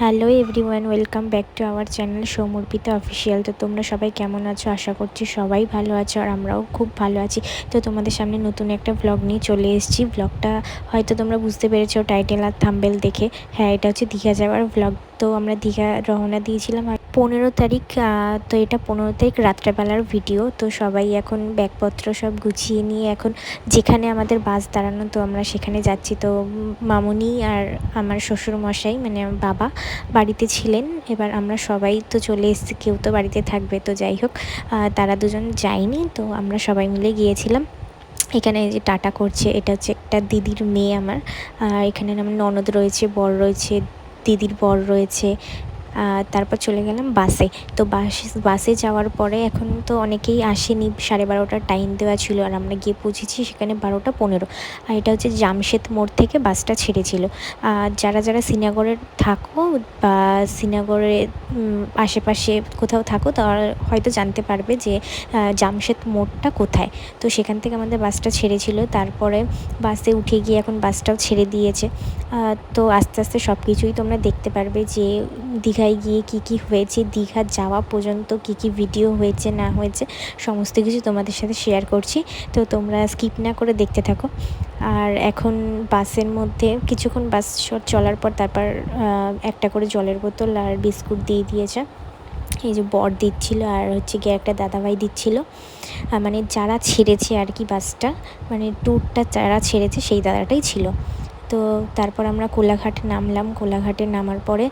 Hello everyone welcome back to our channel Soumarpita official তো তোমরা সবাই কেমন আছো? আশা করছি সবাই ভালো আছো আর আমরাও খুব ভালো আছি। তো তোমাদের সামনে নতুন একটা ব্লগ নিয়ে চলে এসেছি। ব্লগটা হয়তো তোমরা বুঝতে পেরেছ টাইটেল আর থাম্বেল দেখে। হ্যাঁ এটা হচ্ছে দীঘা যাওয়ার ব্লগ তো আমরা দীঘা রওনা দিয়েছিলাম আর পনেরো তারিখ তো এটা পনেরো তারিখ রাত্রেবেলার ভিডিও তো সবাই এখন ব্যাগপত্র সব গুছিয়ে নিয়ে এখন যেখানে আমাদের বাস দাঁড়ানো, তো আমরা সেখানে যাচ্ছি। তো মামুনি আর আমার শ্বশুর মশাই মানে বাবা বাড়িতে ছিলেন। এবার আমরা সবাই তো চলে এসেছি, কেউ তো বাড়িতে থাকবে, তো যাই হোক তারা দুজন যায়নি, তো আমরা সবাই মিলে গিয়েছিলাম। এখানে যে টাটা করছে, এটা হচ্ছে একটা দিদির মেয়ে আমার। এখানে আমার ননদ রয়েছে, বর রয়েছে, দিদির বর রয়েছে তারপর চলে গেলাম বাসে। তো বাস, বাসে যাওয়ার পরে এখন তো অনেকেই আসেনি, সাড়ে বারোটার টাইম দেওয়া ছিল আর আমরা গিয়ে পৌঁছেছি সেখানে বারোটা পনেরো। আর এটা হচ্ছে জামশেদ মোড় থেকে বাসটা ছেড়েছিল। আর যারা যারা শ্রীনগরে থাকো বা শ্রীনগরে আশেপাশে কোথাও থাকো তারা হয়তো জানতে পারবে যে জামশেদ মোড়টা কোথায়। তো সেখান থেকে আমাদের বাসটা ছেড়েছিল। তারপরে বাসে উঠে গিয়ে এখন বাসটাও ছেড়ে দিয়েছে। তো আস্তে আস্তে সব কিছুই তোমরা দেখতে পারবে যে দীঘায় গিয়ে কি কি হয়েছে, দীঘা যাওয়া পর্যন্ত কি কি ভিডিও হয়েছে, না হয়েছে, সমস্ত কিছু তোমাদের সাথে শেয়ার করছি। তো তোমরা স্কিপ না করে দেখতে থাকো। আর এখন বাসের মধ্যে কিছুক্ষণ বাস চলার পর তারপর একটা করে জলের বোতল আর বিস্কুট দিয়ে দিয়েছে। এই যে বর দিচ্ছিল আর হচ্ছে গিয়ে একটা দাদাভাই দিচ্ছিল। মানে যারা ছেড়েছে আর কি বাসটা মানে ট্যুরটা যারা ছেড়েছে সেই দাদাটাই ছিল। তো তারপর আমরা কোলাঘাট নামলাম। কোলাঘাটে নামার পরে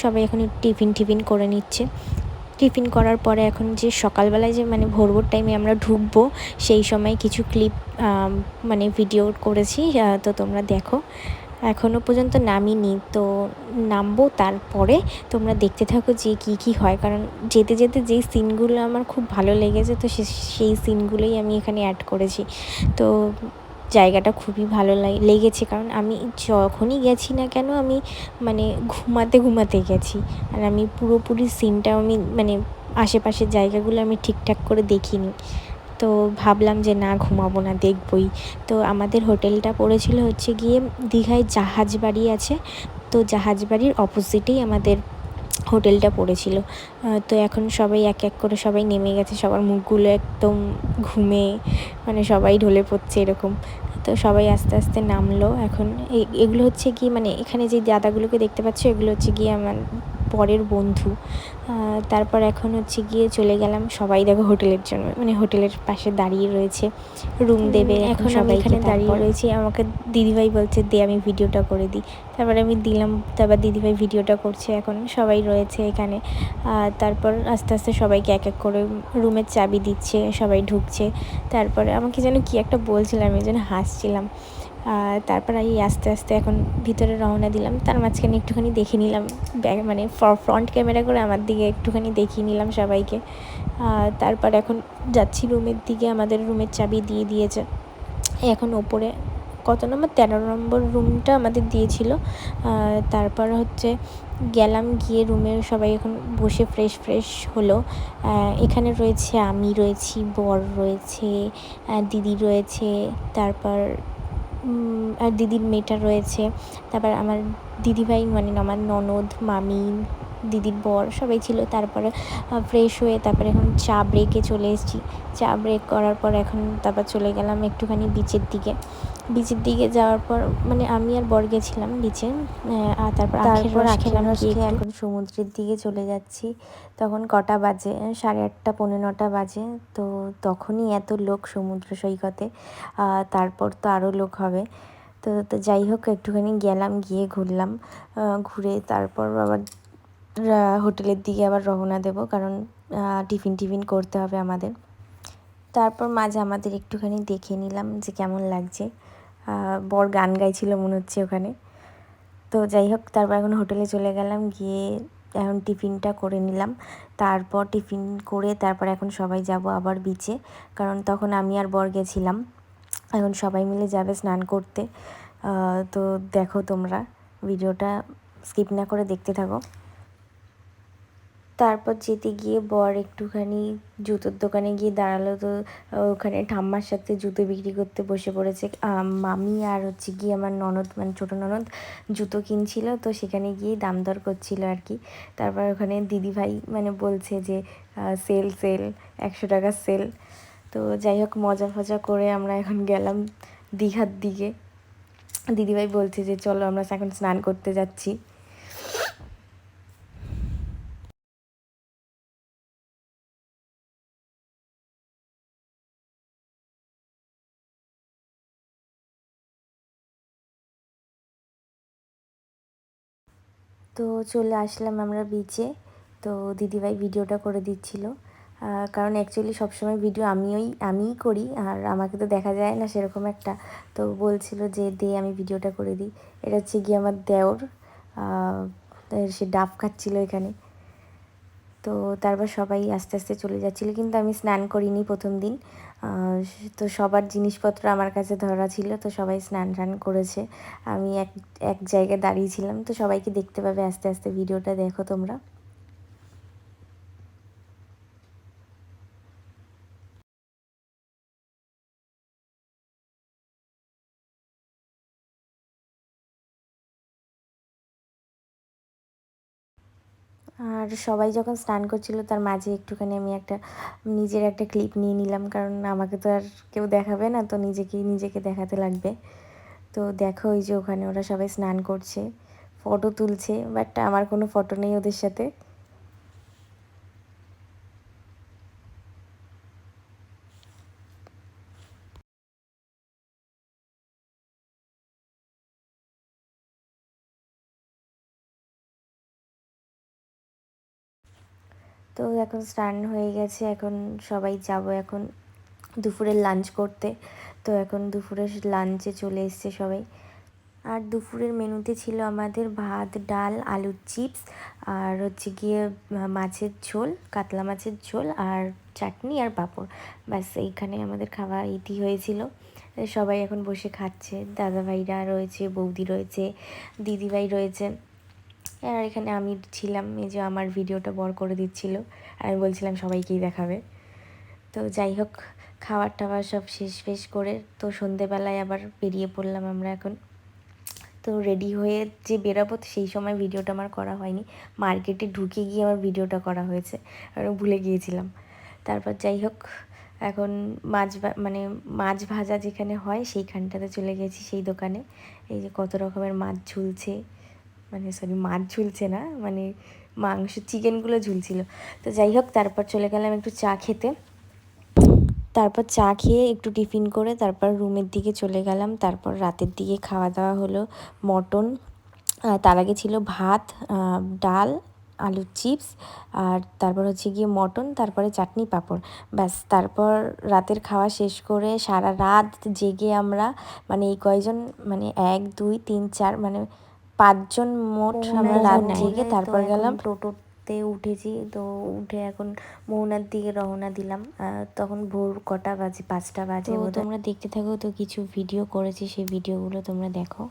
সবাই এখন টিফিন টিফিন করে নিচ্ছে। টিফিন করার পরে এখন যে সকালবেলায় যে মানে ভোর ভোর টাইমে আমরা ঢুকবো, সেই সময় কিছু ক্লিপ মানে ভিডিও করেছি তো তোমরা দেখো। এখনও পর্যন্ত নামিনি, তো নামবো তারপরে তোমরা দেখতে থাকো যে কী কী হয়। কারণ যেতে যেতে যেই সিনগুলো আমার খুব ভালো লেগেছে, তো সেই সিনগুলোই আমি এখানে অ্যাড করেছি। তো জায়গাটা খুবই ভালো লেগেছে। কারণ আমি যখনই গেছি না কেন, আমি মানে ঘুমাতে ঘুমাতে গেছি। আর আমি পুরোপুরি সিনটা আমি মানে আশেপাশের জায়গাগুলো আমি ঠিকঠাক করে দেখিনি। তো ভাবলাম যে না, ঘুমাবো না, দেখবই। তো আমাদের হোটেলটা পড়েছিল হচ্ছে গিয়ে দীঘায় জাহাজ বাড়ি আছে। তো জাহাজ বাড়ির অপোজিটেই আমাদের হোটেলটা পড়েছিল। তো এখন সবাই এক এক করে সবাই নেমে গেছে, সবার মুখগুলো একদম ঘুমে মানে সবাই ঢলে পড়ছে এরকম। তো সবাই আস্তে আস্তে নামলো। এখন এগুলো হচ্ছে কি মানে এখানে যে দাদাগুলোকে দেখতে পাচ্ছ, এগুলো হচ্ছে গিয়ে আমার পরের বন্ধু। তারপর এখন হচ্ছে গিয়ে চলে গেলাম সবাই দেখো হোটেলের জন্য মানে হোটেলের পাশে দাঁড়িয়ে রয়েছে। রুম দেবে এখন সবাই এখানে দাঁড়িয়ে রয়েছে। আমাকে দিদিভাই বলছে দে আমি ভিডিওটা করে দিই। তারপরে আমি দিলাম তারপর দিদিভাই ভিডিওটা করছে এখন। সবাই রয়েছে এখানে। তারপর আস্তে আস্তে সবাইকে এক এক করে রুমের চাবি দিচ্ছে সবাই ঢুকছে। তারপরে আমাকে যেন কি একটা বলছিলাম আমি যেন হাসছিলাম। তারপর এই আস্তে আস্তে এখন ভিতরে রওনা দিলাম। তার মাঝখানে একটুখানি দেখে নিলাম, ব্যাগ মানে ফ্রন্ট ক্যামেরা করে আমার দিকে একটুখানি দেখিয়ে নিলাম সবাইকে। তারপর এখন যাচ্ছি রুমের দিকে, আমাদের রুমের চাবি দিয়ে দিয়েছে। এখন ওপরে কত নম্বর? তেরো নম্বর রুমটা আমাদের দিয়েছিল। তারপর হচ্ছে গেলাম গিয়ে রুমে সবাই এখন বসে ফ্রেশ ফ্রেশ হলো। এখানে রয়েছে আমি রয়েছি, বর রয়েছে দিদি রয়েছে, তারপর আর দিদির মেয়েটা রয়েছে। তারপর আমার দিদিভাই মানে আমার ননদ মামি দিদির বর সবাই ছিল তারপরে ফ্রেশ হয়ে তারপরে এখন চা ব্রেকে চলে এসেছি। চা ব্রেক করার পর এখন তারপর চলে গেলাম একটুখানি বিচের দিকে। বিচের দিকে যাওয়ার পর মানে আমি আর বর গেছিলাম বিচে আর তারপর তারপর এখন সমুদ্রের দিকে চলে যাচ্ছি। তখন কটা বাজে? সাড়ে আটটা পৌনে নটা বাজে। তো তখনই এত লোক সমুদ্র সৈকতে তারপর তো আরও লোক হবে। তো তো যাই হোক একটুখানি গেলাম গিয়ে ঘুরলাম। ঘুরে তারপর আবার হোটেলের দিকে আবার রওনা দেব, কারণ টিফিন টিফিন করতে হবে আমাদের। তারপর মাঝে আমাদের একটুখানি দেখে নিলাম যে কেমন লাগছে। বর গান গাইছিল মনে হচ্ছে ওখানে। তো যাই হোক, তারপর এখন হোটেলে চলে গেলাম, গিয়ে এখন টিফিনটা করে নিলাম। তারপর টিফিন করে তারপর এখন সবাই যাব আবার বিচে কারণ তখন আমি আর বর গেছিলাম। এখন সবাই মিলে যাবে স্নান করতে। তো দেখো তোমরা, ভিডিওটা স্কিপ না করে দেখতে থাকো। তারপর যেতে গিয়ে বর একটুখানি জুতোর দোকানে গিয়ে দাঁড়াল তো, ওখানে ঠাম্মার সাথে জুতো বিক্রি করতে বসে পড়েছে। মামি আর হচ্ছে গিয়ে আমার ননদ মানে ছোটো ননদ জুতো কিনছিল, তো সেখানে গিয়ে দাম দর করছিল আর কি। তারপর ওখানে দিদিভাই মানে বলছে যে সেল সেল একশো টাকার সেল তো যাই হোক, মজা ফজা করে আমরা এখন গেলাম দীঘার দিকে। দিদিভাই বলছে যে, চলো আমরা এখন স্নান করতে যাচ্ছি। তো চলে আসলাম আমরা বিচে তো দিদিভাই ভিডিওটা করে দিচ্ছিল। কারণ অ্যাকচুয়ালি সবসময় ভিডিও আমিই আমিই করি, আর আমাকে তো দেখা যায় না সেরকম একটা। তো বলছিল যে, দে, আমি ভিডিওটা করে দিই। এটা হচ্ছে গিয়ে আমার দেওর। সে ডাব খাচ্ছিল এখানে। তো তারপর সবাই আস্তে আস্তে চলে যাচ্ছিল, কিন্তু আমি স্নান করিনি প্রথম দিন। তো সবার জিনিসপত্র আমার কাছে ধরা ছিল, তো সবাই স্নান টান করেছে। আমি এক এক জায়গায় দাঁড়িয়েছিলাম তো সবাইকে দেখতে পাবে, আস্তে আস্তে ভিডিওটা দেখো তোমরা। আর সবাই যখন স্নান করছিল, তার মাঝে একটুখানি আমি একটা, নিজের একটা ক্লিপ নিয়ে নিলাম। কারণ আমাকে তো আর কেউ দেখাবে না, তো নিজেকেই নিজেকে দেখাতে লাগবে। তো দেখো ওই যে ওখানে ওরা সবাই স্নান করছে ফটো তুলছে বাট আমার কোনো ফটো নেই ওদের সাথে। তো এখন স্নান হয়ে গেছে, এখন সবাই যাব এখন দুপুরের লাঞ্চ করতে। তো এখন দুপুরের লাঞ্চে চলে এসছে সবাই। আর দুপুরের মেনুতে ছিল আমাদের ভাত, ডাল, আলুর চিপস, আর হচ্ছে গিয়ে মাছের ঝোল, কাতলা মাছের ঝোল, আর চাটনি আর পাঁপড়। ব্যাস, এইখানে আমাদের খাওয়া ইতি হয়েছিল। সবাই এখন বসে খাচ্ছে। দাদাভাইরা রয়েছে, বৌদি রয়েছে, দিদিভাই রয়েছে। আর এখানে আমি ছিলাম, এই যে আমার ভিডিওটা বড় করে দিচ্ছিল। আর আমি বলছিলাম সবাইকেই দেখাবে। তো যাই হোক খাবার টাবার সব শেষ ফেস করে তো সন্ধেবেলায় আবার বেরিয়ে পড়লাম আমরা এখন। তো রেডি হয়ে যে বেরাবো সেই সময় ভিডিওটা আমার করা হয়নি। মার্কেটে ঢুকে গিয়ে আমার ভিডিওটা করা হয়েছে। আর ভুলে গিয়েছিলাম। তারপর যাই হোক, এখন মাছ মানে মাছ ভাজা যেখানে হয় সেইখানটাতে চলে গেছি সেই দোকানে। এই যে কত রকমের মাছ ঝুলছে। মানে সরি, মাছ ঝুলছে না মানে মাংস, চিকেনগুলো ঝুলছিল। তো যাই হোক, তারপর চলে গেলাম একটু চা খেতে। তারপর চা খেয়ে একটু টিফিন করে তারপর রুমের দিকে চলে গেলাম। তারপর রাতের দিকে খাওয়া দাওয়া হলো মটন। তার আগে ছিল ভাত ডাল, আলুর চিপস আর তারপর হচ্ছে গিয়ে মটন, তারপরে চাটনি পাঁপড়। ব্যাস, তারপর রাতের খাওয়া শেষ করে সারা রাত জেগে আমরা মানে এই কয়জন মানে এক, দুই, তিন, চার মানে পাঁচজন মোট আমরা রাত জেগে তারপর গেলাম। টোটোতে উঠেছি তো উঠে এখন মোহনার দিকে রওনা দিলাম। তখন ভোর কটা বাজে? পাঁচটা বাজে তোমরা দেখতে থাকো তো কিছু ভিডিও করেছি সেই ভিডিওগুলো তোমরা দেখো।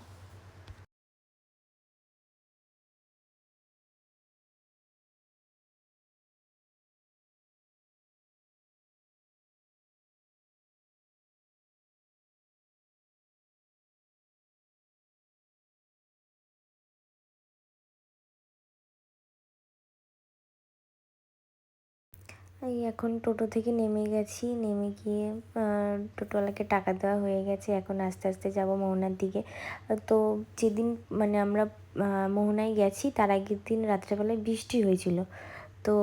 এই এখন টোটো থেকে নেমে গেছি। নেমে গিয়ে টোটোওয়ালাকে টাকা দেওয়া হয়ে গেছে। এখন আস্তে আস্তে যাব মোহনার দিকে। তো যেদিন মানে আমরা মোহনায় গেছি, তার আগের দিন রাত্রেবেলায় বৃষ্টি হয়েছিল। তো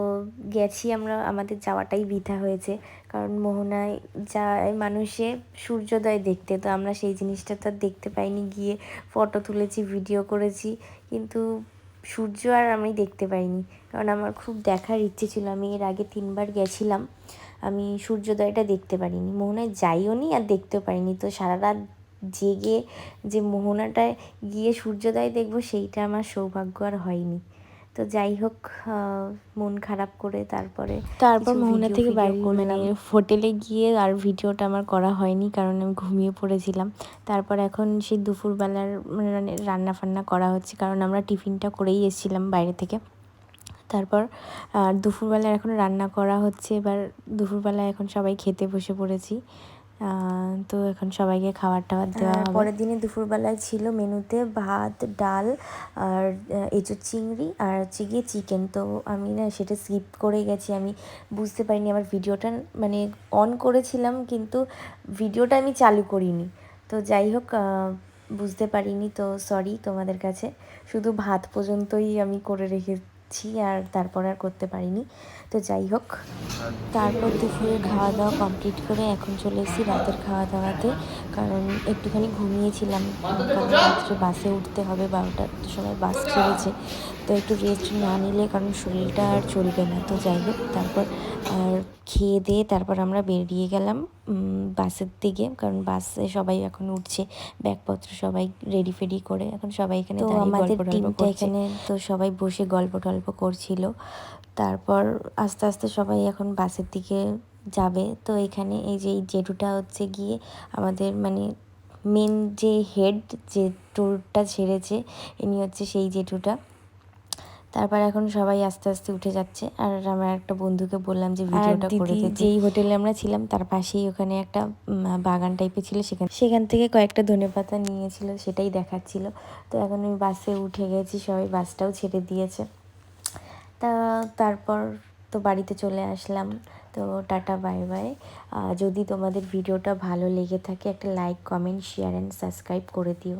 গেছি আমরা, আমাদের যাওয়াটাই বৃথা হয়েছে। কারণ মোহনায় যায় মানুষে সূর্যোদয় দেখতে। তো আমরা সেই জিনিসটা তো দেখতে পাইনি। গিয়ে ফটো তুলেছি, ভিডিও করেছি। কিন্তু সূর্য আর আমি দেখতে পাইনি। কারণ আমার খুব দেখার ইচ্ছে ছিল। আমি এর আগে তিনবার গেছিলাম। আমি সূর্যোদয়টা দেখতে পারিনি। মোহনায় যাইও নি আর দেখতেও পারিনি। তো সারা রাত জেগে যে মোহনাটায় গিয়ে সূর্যোদয় দেখব, সেইটা আমার সৌভাগ্য আর হয়নি। তো যাই হোক মন খারাপ করে তারপরে তারপর মোহনা থেকে বাড়ি মানে হোটেলে গিয়ে আর ভিডিওটা আমার করা হয়নি কারণ আমি ঘুমিয়ে পড়েছিলাম। তারপর এখন সেই দুপুরবেলার মানে রান্না ফান্না করা হচ্ছে কারণ আমরা টিফিনটা করেই এসেছিলাম বাইরে থেকে। তারপর আর দুপুরবেলা এখন রান্না করা হচ্ছে এবার দুপুরবেলা এখন সবাই খেতে বসে পড়েছি। তো এখন সবাইকে খাবার টাবার দেওয়া হবে। পরের দিনে দুপুরবেলায় ছিল মেনুতে ভাত ডাল আর এঁচোড় চিংড়ি আর হচ্ছে গিয়ে চিকেন। তো আমি না সেটা স্কিপ করে গেছি। আমি বুঝতে পারিনি আমার ভিডিওটা মানে অন করেছিলাম কিন্তু ভিডিওটা আমি চালু করিনি। তো যাই হোক বুঝতে পারিনি। তো সরি তোমাদের কাছে। শুধু ভাত পর্যন্তই আমি করে রেখেছি আর তারপর আর করতে পারিনি। তো যাই হোক তারপর দুপুরে খাওয়া দাওয়া কমপ্লিট করে এখন চলে এসেছি রাতের খাওয়া দাওয়াতে। কারণ একটুখানি ঘুমিয়েছিলাম। কারণ রাত্রে বাসে উঠতে হবে বারোটার সময় বাস ছেড়েছে তো একটু রেস্ট না নিলে কারণ শরীরটা আর চলবে না। তো যাই হোক তারপর আর খেয়ে দিয়ে তারপর আমরা বেরিয়ে গেলাম উম, বাসের দিকে। কারণ বাসে সবাই এখন উঠছে ব্যাগপত্র সবাই রেডি ফেডি করে। এখন সবাই এখানে তো আমাদের টিমটা এখানে তো সবাই বসে গল্প টল্প করছিল। তারপর আস্তে আস্তে সবাই এখন বাসের দিকে যাবে। তো এখানে এই যে এই জেঠুটা হচ্ছে গিয়ে আমাদের মানে মেন যে হেড যে ট্যুরটা ছেড়েছে ইনি হচ্ছে সেই জেঠুটা। তারপর এখন সবাই আস্তে আস্তে উঠে যাচ্ছে। আর আমার একটা বন্ধুকে বললাম যে ভিডিওটা করে দিতে যেই হোটেলে আমরা ছিলাম তার পাশেই ওখানে একটা বাগান টাইপের ছিল। সেখানে সেখান থেকে কয়েকটা ধনেপাতা নিয়েছিল সেটাই দেখাচ্ছিল। তো এখন আমি বাসে উঠে গেছি সবাই বাসটাও ছেড়ে দিয়েছে। তা তারপর তো বাড়িতে চলে আসলাম। তো টাটা, বাই বাই। যদি তোমাদের ভিডিওটা ভালো লেগে থাকে, একটা like comment share and subscribe করে দিও।